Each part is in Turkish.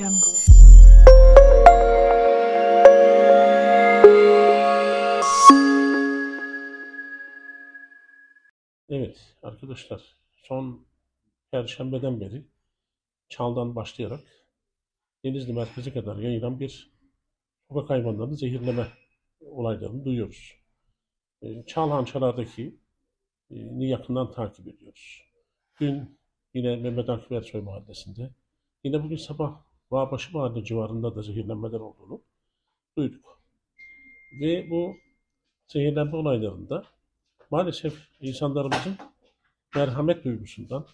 jungle Evet arkadaşlar son Perşembeden beri Çal'dan başlayarak Denizli merkezi kadar yayılan bir sokak hayvanlarını zehirleme olaylarını duyuyoruz. Ee, Çal Hançalar'daki e, ni yakından takip ediyoruz. Dün yine Mehmet Akif Ersoy mahallesinde yine bugün sabah Bağbaşı mahalle civarında da zehirlenmeler olduğunu duyduk. Ve bu zehirlenme olaylarında maalesef insanlarımızın merhamet duygusundan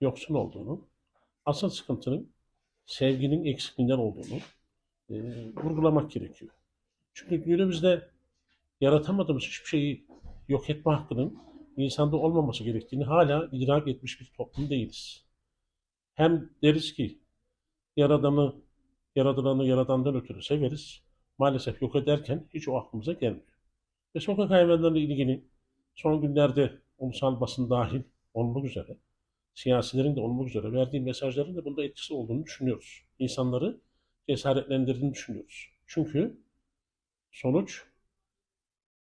yoksun olduğunu, asıl sıkıntının sevginin eksikliğinden olduğunu e, vurgulamak gerekiyor. Çünkü günümüzde yaratamadığımız hiçbir şeyi yok etme hakkının insanda olmaması gerektiğini hala idrak etmiş bir toplum değiliz. Hem deriz ki yaradanı, yaradılanı yaradandan ötürü severiz. Maalesef yok ederken hiç o aklımıza gelmiyor. Ve sokak hayvanlarıyla ilgili son günlerde ulusal basın dahil olmak üzere, siyasilerin de olmak üzere verdiği mesajların da bunda etkisi olduğunu düşünüyoruz. İnsanları cesaretlendirdiğini düşünüyoruz. Çünkü sonuç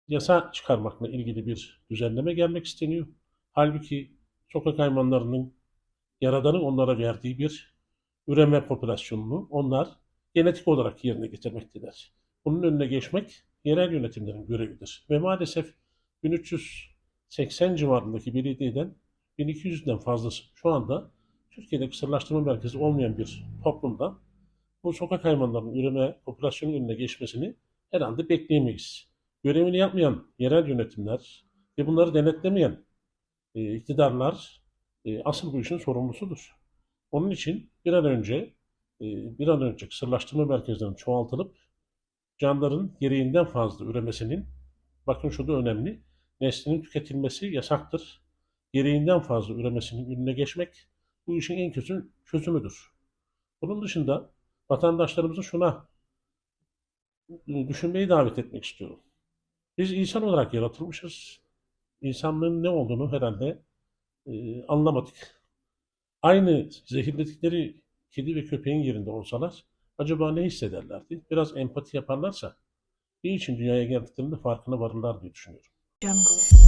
yasa çıkarmakla ilgili bir düzenleme gelmek isteniyor. Halbuki sokak hayvanlarının Yaradan'ın onlara verdiği bir üreme popülasyonunu onlar genetik olarak yerine getirmektedir. Bunun önüne geçmek yerel yönetimlerin görevidir. Ve maalesef 1380 civarındaki belediyeden 1200'den fazlası şu anda Türkiye'de kısırlaştırma merkezi olmayan bir toplumda bu sokak hayvanlarının üreme popülasyonun önüne geçmesini herhalde bekleyemeyiz. Görevini yapmayan yerel yönetimler ve bunları denetlemeyen e, iktidarlar e, asıl bu işin sorumlusudur. Onun için bir an önce e, bir an önce kısırlaştırma merkezlerinin çoğaltılıp canların gereğinden fazla üremesinin bakın şu da önemli neslinin tüketilmesi yasaktır. Gereğinden fazla üremesinin önüne geçmek bu işin en kötü çözümüdür. Bunun dışında vatandaşlarımızı şuna e, düşünmeyi davet etmek istiyorum. Biz insan olarak yaratılmışız. İnsanlığın ne olduğunu herhalde e, anlamadık. Aynı zehirledikleri kedi ve köpeğin yerinde olsalar acaba ne hissederlerdi? Biraz empati yaparlarsa ne için dünyaya geldiklerinde farkına varırlar diye düşünüyorum. jungle